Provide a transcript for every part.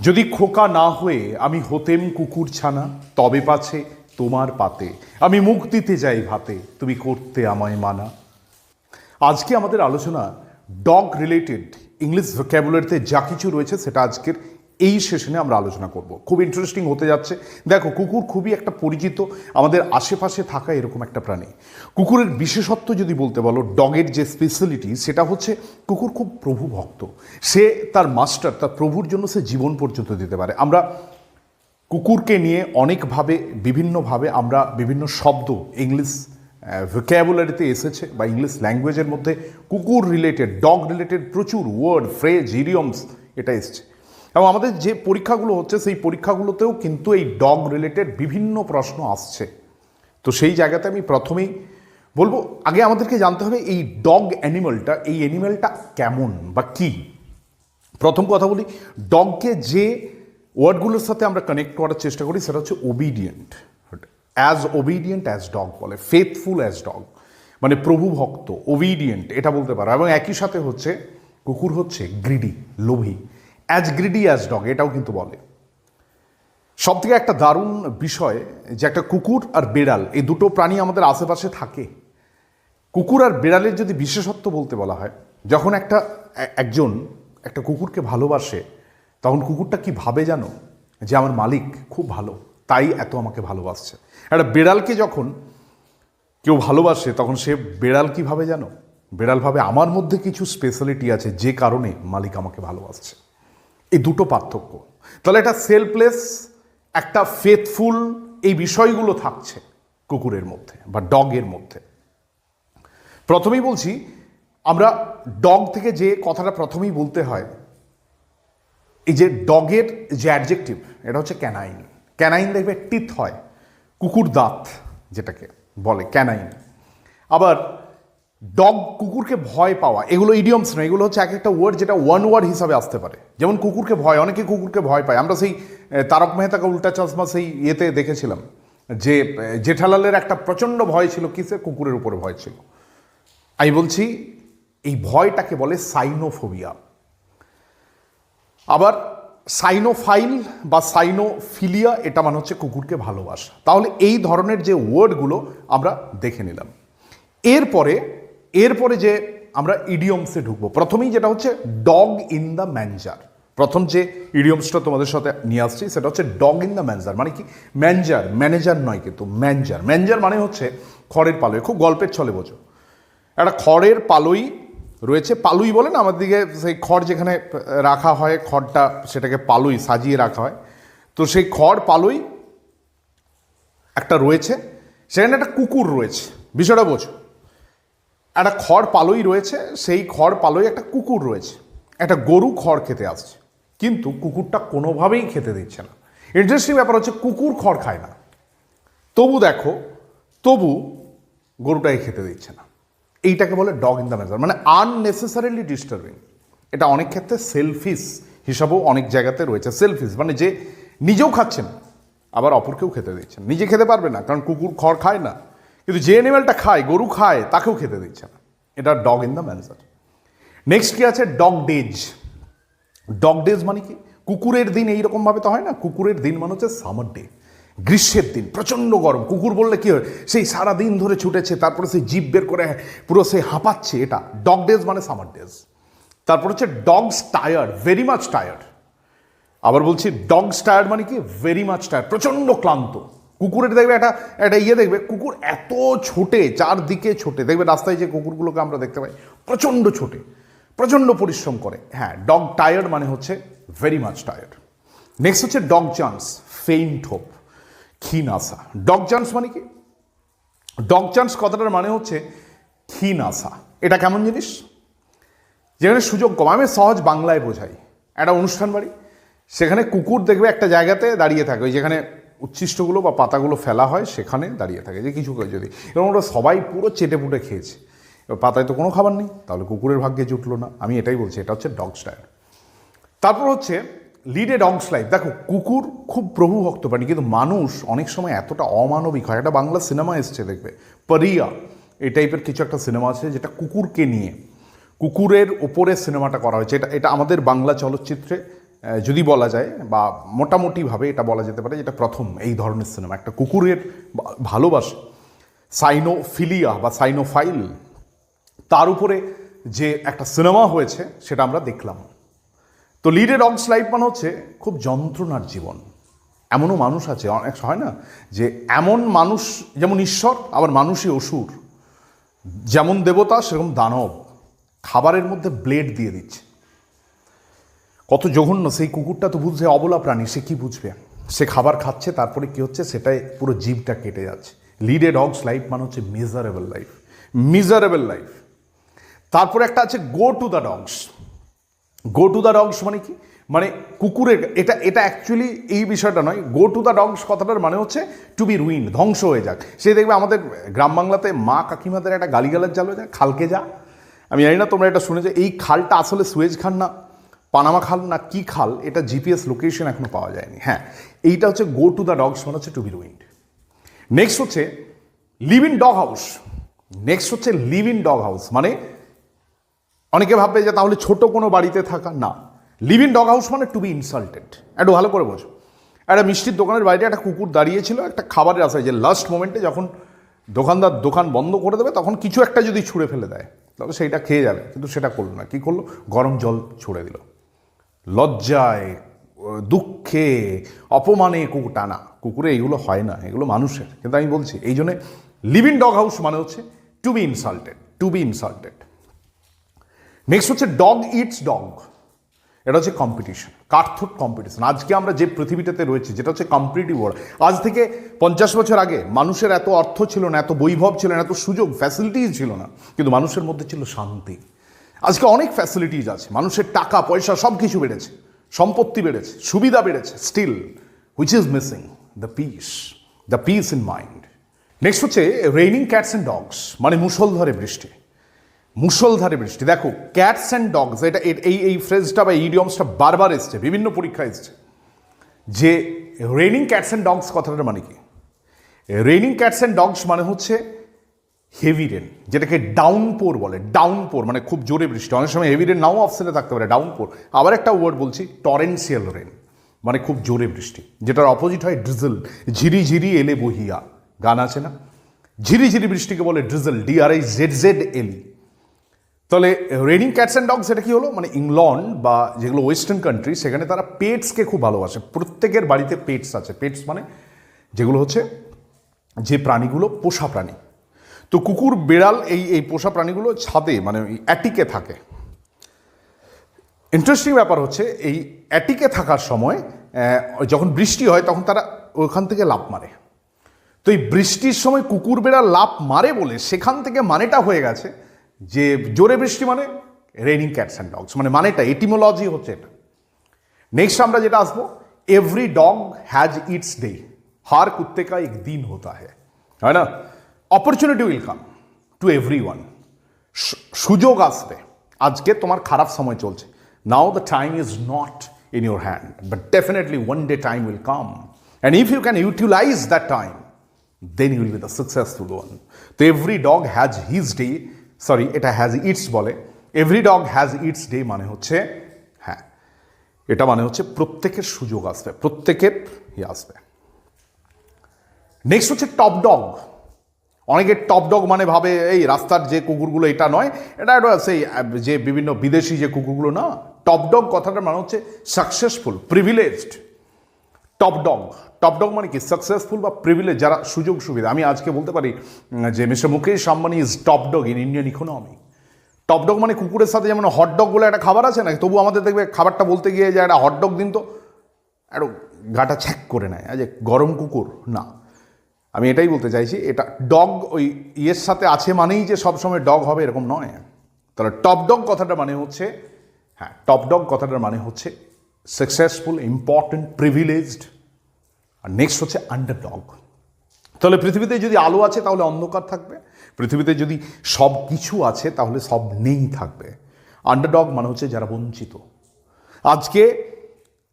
যদি খোকা না হয়ে আমি হতেম কুকুর ছানা, তবে পাছে তোমার পাতে। আমি মুখ দিতে যাই ভাতে, তুমি করতে আমায় মানা। আজকে আমাদের আলোচনা ডগ রিলেটেড, ইংলিশ ভোক্যাবুলারিতে যা কিছু রয়েছে সেটা আজকের এই সেশনে আমরা আলোচনা করব। খুব ইন্টারেস্টিং হতে যাচ্ছে। দেখো, কুকুর খুবই একটা পরিচিত। আমাদের আশেপাশে থাকা এরকম একটা প্রাণী। কুকুরের বিশেষত্ব যদি বলতে বলো, ডগের যে স্পেশালিটি সেটা হচ্ছে কুকুর খুব প্রভু ভক্ত। সে তার মাস্টার তার প্রভুর জন্য সে জীবন পর্যন্ত দিতে পারে। আমরা কুকুরকে নিয়ে অনেকভাবে, বিভিন্নভাবে আমরা বিভিন্ন শব্দ ইংলিশ ভোক্যাবুলারিতে এসেছে বা ইংলিশ ল্যাঙ্গুয়েজের মধ্যে কুকুর রিলেটেড ডগ রিলেটেড প্রচুর ওয়ার্ড ফ্রেজ ইডিয়মস এটা এসছে। এবং আমাদের যে পরীক্ষাগুলো হচ্ছে, সেই পরীক্ষাগুলোতেও কিন্তু এই ডগ রিলেটেড বিভিন্ন প্রশ্ন আসছে। তো সেই জায়গাতে আমি প্রথমেই বলব, আগে আমাদেরকে জানতে হবে এই ডগ অ্যানিমালটা এই অ্যানিমালটা কেমন বা কী? প্রথম কথা বলি, ডগকে যে ওয়ার্ডগুলোর সাথে আমরা কানেক্ট করার চেষ্টা করি, সেটা হচ্ছে obedient as obedient as dog বলে ফেথফুল অ্যাজ ডগ মানে প্রভু ভক্ত ওবিডিয়েন্ট এটা বলতে পারো। এবং একই সাথে হচ্ছে, কুকুর হচ্ছে গ্রিডি লোভী। অ্যাজ গ্রিডি অ্যাজ ডগ এটাও কিন্তু বলে। সব থেকে একটা দারুণ বিষয় যে একটা কুকুর আর বেড়াল, এই দুটো প্রাণী আমাদের আশেপাশে থাকে। কুকুর আর বেড়ালের যদি বিশেষত্ব বলতে বলা হয়, যখন একটা একজন একটা কুকুরকে ভালোবাসে, তখন কুকুরটা কি ভাবে জানো? যে আমার মালিক খুব ভালো, তাই এত আমাকে ভালোবাসছে। একটা বেড়ালকে যখন কেউ ভালোবাসে, তখন সে বেড়াল কীভাবে জানো? বেড়াল ভাবে আমার মধ্যে কিছু স্পেশালিটি আছে যে কারণে মালিক আমাকে ভালোবাসছে। এই দুটো পার্থক্য। তাহলে একটা সেলফলেস একটা ফেথফুল এই বিষয়গুলো থাকছে কুকুরের মধ্যে বা ডগের মধ্যে। প্রথমেই বলছি, আমরা ডগ থেকে যে কথাটা প্রথমেই বলতে হয়, এই যে ডগের যে অ্যাডজেক্টিভ এটা হচ্ছে ক্যানাইন ক্যানাইন দেখবে টিথ হয়, কুকুর দাঁত যেটাকে বলে ক্যানাইন আবার ডগ কুকুরকে ভয় পাওয়া, এগুলো ইডিয়মস নয়, এগুলো হচ্ছে এক একটা ওয়ার্ড যেটা ওয়ান ওয়ার্ড হিসাবে আসতে পারে। যেমন কুকুরকে ভয়, অনেকে কুকুরকে ভয় পায়। আমরা সেই তারক মেহতাকে উল্টা চশমা সেই ইয়েতে দেখেছিলাম, যে জেঠালালের একটা প্রচণ্ড ভয় ছিল কিসে কুকুরের উপরে ভয় ছিল। আমি বলছি, এই ভয়টাকে বলে সাইনোফোবিয়া। আবার সাইনোফাইল বা সাইনোফিলিয়া, এটা মানে হচ্ছে কুকুরকে ভালোবাসা। তাহলে এই ধরনের যে ওয়ার্ডগুলো আমরা দেখে নিলাম। এরপরে এরপরে যে আমরা ইডিয়মসে ঢুকবো, প্রথমেই যেটা হচ্ছে ডগ ইন দ্য ম্যানজার প্রথম যে ইডিয়মসটা তোমাদের সাথে নিয়ে আসছি, সেটা হচ্ছে ডগ ইন দ্য ম্যানজার মানে কি? ম্যানজার ম্যানেজার নয় কিন্তু ম্যানজার ম্যানজার মানে হচ্ছে খড়ের পালয় খুব গল্পের ছলে বোঝো। একটা খড়ের পালই রয়েছে, পালুই বলে না, আমাদের দিকে সেই খড় যেখানে রাখা হয়, খড়টা সেটাকে পালুই, সাজিয়ে রাখা হয়। তো সেই খড়, পালুই একটা রয়েছে, সেখানে একটা কুকুর রয়েছে। বিষয়টা বোঝো। একটা খড় পালই রয়েছে, সেই খড় পালই একটা কুকুর রয়েছে। একটা গরু খড় খেতে আসছে। কিন্তু কুকুরটা কোনোভাবেই খেতে দিচ্ছে না। ইন্টারেস্টিং ব্যাপার হচ্ছে কুকুর খড় খায় না। তবু দেখো, তবু গরুটাই খেতে দিচ্ছে না। এইটাকে বলে ডগ ইন দ্য মেজার মানে আননেসেসারিলি ডিস্টার্বিং এটা অনেক ক্ষেত্রে সেলফিস হিসাবেও অনেক জায়গাতে রয়েছে। সেলফিস মানে যে নিজেও খাচ্ছেন, আবার অপরকেও খেতে দিচ্ছেন। নিজে খেতে পারবে না, কারণ কুকুর খড় খায় না। কিন্তু যে অ্যানিমেলটা খায়, গরু খায়, তাকেও খেতে দিচ্ছে না। এটা dog in the manager next কি আছে? ডগ ডেজ ডগ ডেজ মানে কি? কুকুরের দিন এইরকমভাবে তো হয় না? কুকুরের দিন মানে হচ্ছে সামার ডে গ্রীষ্মের দিন, প্রচণ্ড গরম। কুকুর বললে কি হয়? সেই সারা দিন ধরে ছুটেছে, তারপরে সেই জিভ বের করে পুরো সে হাঁপাচ্ছে, এটা। ডগ ডেজ মানে সামার ডেজ তারপর হচ্ছে dogs tired very much tired আবার বলছি ডগস টায়ার্ড মানে কি? ভেরি মাচ টায়ার্ড প্রচণ্ড ক্লান্ত। কুকুরের দেখবে, একটা একটা ইয়ে দেখবে, কুকুর এত ছোটে, চারদিকে ছোটে। দেখবে রাস্তায় যে কুকুরগুলোকে আমরা দেখতে পাই, প্রচণ্ড ছোটে, প্রচণ্ড পরিশ্রম করে। হ্যাঁ ডগ টায়ার্ড মানে হচ্ছে ভেরি মাচ টায়ার্ড নেক্সট হচ্ছে ডগ চান্স ফেইন্ট হোপ ক্ষীণ আসা ডগ চান্স মানে কি? ডগ চান্স কথাটার মানে হচ্ছে ক্ষীণ আসা এটা কেমন জিনিস? যেখানে সুযোগ কম। আমি সহজ বাংলায় বোঝাই। একটা অনুষ্ঠান বাড়ি, সেখানে কুকুর দেখবে একটা জায়গাতে দাঁড়িয়ে থাকে, ওই যেখানে উচ্ছিষ্টগুলো বা পাতাগুলো ফেলা হয়, সেখানে দাঁড়িয়ে থাকে। যে কিছু যদি, এবং ওরা সবাই পুরো চেটে পুটে খেয়েছে। এবার পাতায় তো কোনো খাবার নেই, তাহলে কুকুরের ভাগ্যে জুটলো না। আমি এটাই বলছি, এটা হচ্ছে ডগ স্টায়ার তারপর হচ্ছে লিড ডংস লাইফ দেখো, কুকুর খুব প্রভু ভক্ত প্রাণী, কিন্তু মানুষ অনেক সময় এতটা অমানবিক হয়। একটা বাংলা সিনেমা এসছে, দেখবে। পরিয়া, এই টাইপের কিছু একটা সিনেমা আছে, যেটা কুকুরকে নিয়ে। কুকুরের ওপরে সিনেমাটা করা হয়েছে। এটা এটা আমাদের বাংলা চলচ্চিত্রে যদি বলা যায়, বা মোটামুটিভাবে এটা বলা যেতে পারে যেটা প্রথম এই ধরনের সিনেমা। একটা কুকুরের ভালোবাসা, সাইনোফিলিয়া বা সাইনোফাইল, তার উপরে যে একটা সিনেমা হয়েছে, সেটা আমরা দেখলাম। তো লিডে ডগস লাইফ মানে হচ্ছে খুব যন্ত্রণার জীবন। এমনও মানুষ আছে, অনেক হয় না, যে এমন মানুষ, যেমন ঈশ্বর, আবার মানুষই অসুর। যেমন দেবতা, সেরকম দানব। খাবারের মধ্যে ব্লেড দিয়ে দিচ্ছে। কত জঘন্য, সেই কুকুরটা তো বুঝছে অবলা প্রাণী, সে কি বুঝবে? সে খাবার খাচ্ছে, তারপরে কি হচ্ছে? সেটাই পুরো জীবটা কেটে যাচ্ছে। লিড এ ডগস লাইফ মানে হচ্ছে মিজারেবল লাইফ মিজারেবল লাইফ তারপরে একটা আছে go to the dogs go to the dogs মানে কি? মানে কুকুরের, এটা এটা অ্যাকচুয়ালি এই বিষয়টা নয়। গো টু দ্য ডগস কথাটার মানে হচ্ছে টু বি রুইন ধ্বংস হয়ে যাক। সে দেখবে আমাদের গ্রাম বাংলাতে মা কাকিমাদের একটা গালিগালার জাল হয়ে যায়, খালকে যা। আমি জানি না তোমরা এটা শুনেছো, এই খালটা আসলে সুয়েজ খান না? পানামা খাল না কি খাল, এটা জিপিএস লোকেশন এখনও পাওয়া যায়নি। হ্যাঁ এইটা হচ্ছে গো টু দ্য ডগস মানে হচ্ছে টু বি রুইন্ড নেক্সট হচ্ছে live in dog house next হচ্ছে লিভ ইন ডগ হাউস মানে অনেকে ভাববে যে তাহলে ছোট কোনো বাড়িতে থাকা, না। লিভ ইন ডগ হাউস মানে টু বি ইনসাল্টেড একটু ভালো করে বোঝো। একটা মিষ্টির দোকানের বাইরে একটা কুকুর দাঁড়িয়েছিল, একটা খাবারের আশায় যে লাস্ট মোমেন্টে যখন দোকানদার দোকান বন্ধ করে দেবে, তখন কিছু একটা যদি ছুঁড়ে ফেলে দেয়, তবে সেইটা খেয়ে যাবে, কিন্তু সেটা করল না। কি করল? গরম জল ছুঁড়ে দিল। লজ্জায়, দুঃখে, অপমানে কুকুর টানা কুকুরে এগুলো হয় না, এগুলো মানুষের। কিন্তু আমি বলছি, এই জন্যে লিভ ইন ডগ হাউস মানে হচ্ছে to be insulted to be insulted next হচ্ছে ডগ ইটস ডগ এটা হচ্ছে কম্পিটিশন কাঠথুট কম্পিটিশন আজকে আমরা যে পৃথিবীটাতে রয়েছি, যেটা হচ্ছে কম্পিটিটিভ ওয়ার্ল্ড আজ থেকে পঞ্চাশ বছর আগে মানুষের এত অর্থ ছিল না, এত বৈভব ছিল না, এত সুযোগ ফ্যাসিলিটিস ছিল না। কিন্তু মানুষের মধ্যে ছিল শান্তি। আজকে অনেক ফ্যাসিলিটিজ আছে। মানুষের টাকা, পয়সা সব কিছু বেড়েছে। সম্পত্তি বেড়েছে, সুবিধা বেড়েছে still which is missing the piece the piece in mind next হচ্ছে রেইনিং ক্যাটস অ্যান্ড ডগস মানে মুসলধারে বৃষ্টি। মুষলধারে বৃষ্টি। দেখো ক্যাটস অ্যান্ড ডগস এটা এই এই ফ্রেজটা বা ইডিয়মসটা বারবার এসছে, বিভিন্ন পরীক্ষা এসছে। যে রেনিং ক্যাটস অ্যান্ড ডগস কথাটার মানে কি? রেনিং ক্যাটস অ্যান্ড ডগস মানে হচ্ছে হেভি রেন যেটাকে ডাউনপোর বলে ডাউনপোর মানে খুব জোরে বৃষ্টি। অনেক সময় হেভি রেন নাও অপশনে থাকতে পারে ডাউনপোর আবার একটা ওয়ার্ড বলছি টরেন্সিয়াল রেন মানে খুব জোরে বৃষ্টি, যেটার অপোজিট হয় ড্রিজল ঝিরি ঝিরি এলে বহিয়া। গান আছে না? ঝিরি ঝিরি বৃষ্টিকে বলে ড্রিজল ডিআরআই জেড জেড এলি তাহলে রেনিং ক্যাটস অ্যান্ড ডগস এটা কি হলো? মানে ইংল্যান্ড বা যেগুলো ওয়েস্টার্ন কান্ট্রি সেখানে তারা পেটসকে খুব ভালোবাসে। প্রত্যেকের বাড়িতে পেটস আছে। পেটস মানে যেগুলো হচ্ছে যে প্রাণীগুলো পোষা প্রাণী। তো কুকুর, বেড়াল এই এই পোষা প্রাণীগুলো ছাদে মানে অ্যাটিকে থাকে। ইন্টারেস্টিং ব্যাপার হচ্ছে, এই অ্যাটিকে থাকার সময় যখন বৃষ্টি হয়, তখন তারা ওখান থেকে লাভ মারে। তো এই বৃষ্টির সময় কুকুর বেড়া লাভ মারে বলে, সেখান থেকে মানেটা হয়ে গেছে যে, জোরে বৃষ্টি মানে রেনিং ক্যাটস অ্যান্ড ডগস মানে মানেটা এটিমোলজি হচ্ছে এটা। নেক্সট আমরা যেটা আসব every dog has its day হার কুত্তে কা এক দিন হতা হয় না? Opportunity will come to every one সুযোগ আসবে। আজকে তোমার খারাপ সময় চলছে। Now the time is not in your hand but definitely one day time will come and if you can utilise that time then you'll be the successful one তো every dog has his day sorry এটা has its বলে। Every dog has its day মানে হচ্ছে হ্যাঁ। এটা মানে হচ্ছে প্রত্যেকের সুযোগ আসবে, প্রত্যেকের ইয়ে আসবে। নেক্সট হচ্ছে টপ ডগ অনেকে টপ ডগ মানে ভাবে, এই রাস্তার যে কুকুরগুলো এটা নয়। এটা একটা সেই, যে বিভিন্ন বিদেশি যে কুকুরগুলো না টপ ডগ কথাটার মানে হচ্ছে successful privileged top dog top dog মানে কি? সাকসেসফুল বা প্রিভিলেজ যারা সুযোগ সুবিধা। আমি আজকে বলতে পারি, যে mister Mukesh Ambani is top dog in Indian economy top dog মানে কুকুরের সাথে যেমন হট ডগ বলে একটা খাবার আছে না, তবু আমাদের দেখবে খাবারটা বলতে গিয়ে যে একটা হট ডগ দিন তো। একটু গাটা ছ্যাক করে নেয় আজ গরম কুকুর, না। আমি এটাই বলতে চাইছি, এটা ডগ ওই ইয়ের সাথে আছে মানেই যে সবসময় ডগ হবে এরকম নয়। তাহলে টপ ডগ কথাটা মানে হচ্ছে হ্যাঁ টপ ডগ কথাটার মানে হচ্ছে সাকসেসফুল ইম্পর্টেন্ট প্রিভিলেজড আর নেক্সট হচ্ছে আন্ডার ডগ তাহলে পৃথিবীতে যদি আলো আছে তাহলে অন্ধকার থাকবে, পৃথিবীতে যদি সব কিছু আছে তাহলে সব নেই থাকবে। আন্ডারডগ মানে হচ্ছে যারা বঞ্চিত। আজকে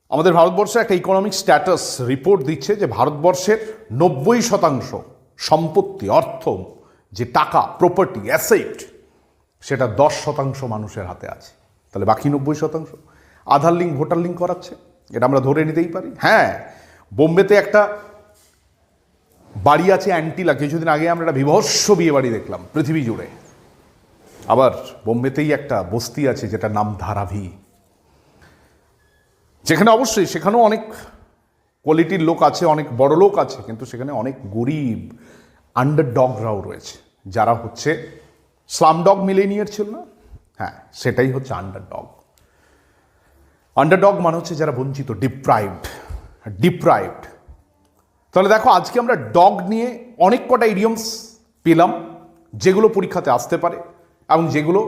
আমাদের ভারতবর্ষে একটা ইকোনমিক স্ট্যাটাস রিপোর্ট দিচ্ছে যে ভারতবর্ষের নব্বই শতাংশ সম্পত্তি, অর্থ, যে টাকা প্রপার্টি অ্যাসেট সেটা দশ শতাংশ মানুষের হাতে আছে। তাহলে বাকি নব্বই শতাংশ আধার লিঙ্ক ভোটার লিঙ্ক করাচ্ছে? এটা আমরা ধরে নিতেই পারি? হ্যাঁ বোম্বেতে একটা বাড়ি আছে অ্যান্টিলা কিছুদিন আগে আমরা একটা বিভৎস বিয়ে বাড়ি দেখলাম, পৃথিবী জুড়ে। আবার বোম্বেতেই একটা বস্তি আছে, যেটার নাম ধারাভি। যেখানে অবশ্যই, সেখানেও অনেক কোয়ালিটির লোক আছে, অনেক বড় লোক আছে, কিন্তু সেখানে অনেক গরিব আন্ডার ডগরাও রয়েছে। যারা হচ্ছে স্লাম ডগ মিলেনিয়ার ছিল না? হ্যাঁ সেটাই হচ্ছে আন্ডার ডগ আন্ডার ডগ মানে হচ্ছে যারা বঞ্চিত ডিপ্রাইভড ডিপ্রাইভড তাহলে দেখো, আজকে আমরা ডগ নিয়ে অনেক কটা ইডিয়মস পেলাম, যেগুলো পরীক্ষাতে আসতে পারে এবং যেগুলো